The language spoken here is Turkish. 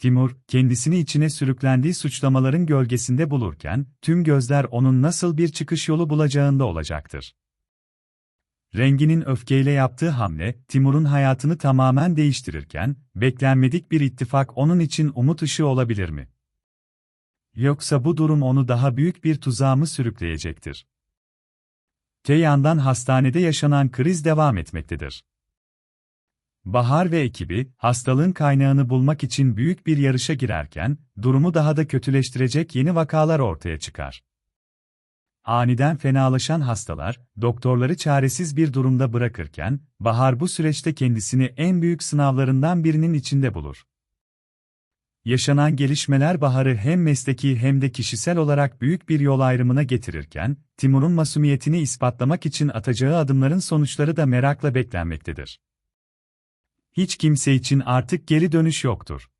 Timur, kendisini içine sürüklendiği suçlamaların gölgesinde bulurken, tüm gözler onun nasıl bir çıkış yolu bulacağında olacaktır. Rengi'nin öfkeyle yaptığı hamle, Timur'un hayatını tamamen değiştirirken, beklenmedik bir ittifak onun için umut ışığı olabilir mi? Yoksa bu durum onu daha büyük bir tuzağa mı sürükleyecektir? Te yandan hastanede yaşanan kriz devam etmektedir. Bahar ve ekibi, hastalığın kaynağını bulmak için büyük bir yarışa girerken, durumu daha da kötüleştirecek yeni vakalar ortaya çıkar. Aniden fenalaşan hastalar, doktorları çaresiz bir durumda bırakırken, Bahar bu süreçte kendisini en büyük sınavlarından birinin içinde bulur. Yaşanan gelişmeler Bahar'ı hem mesleki hem de kişisel olarak büyük bir yol ayrımına getirirken, Timur'un masumiyetini ispatlamak için atacağı adımların sonuçları da merakla beklenmektedir. Hiç kimse için artık geri dönüş yoktur.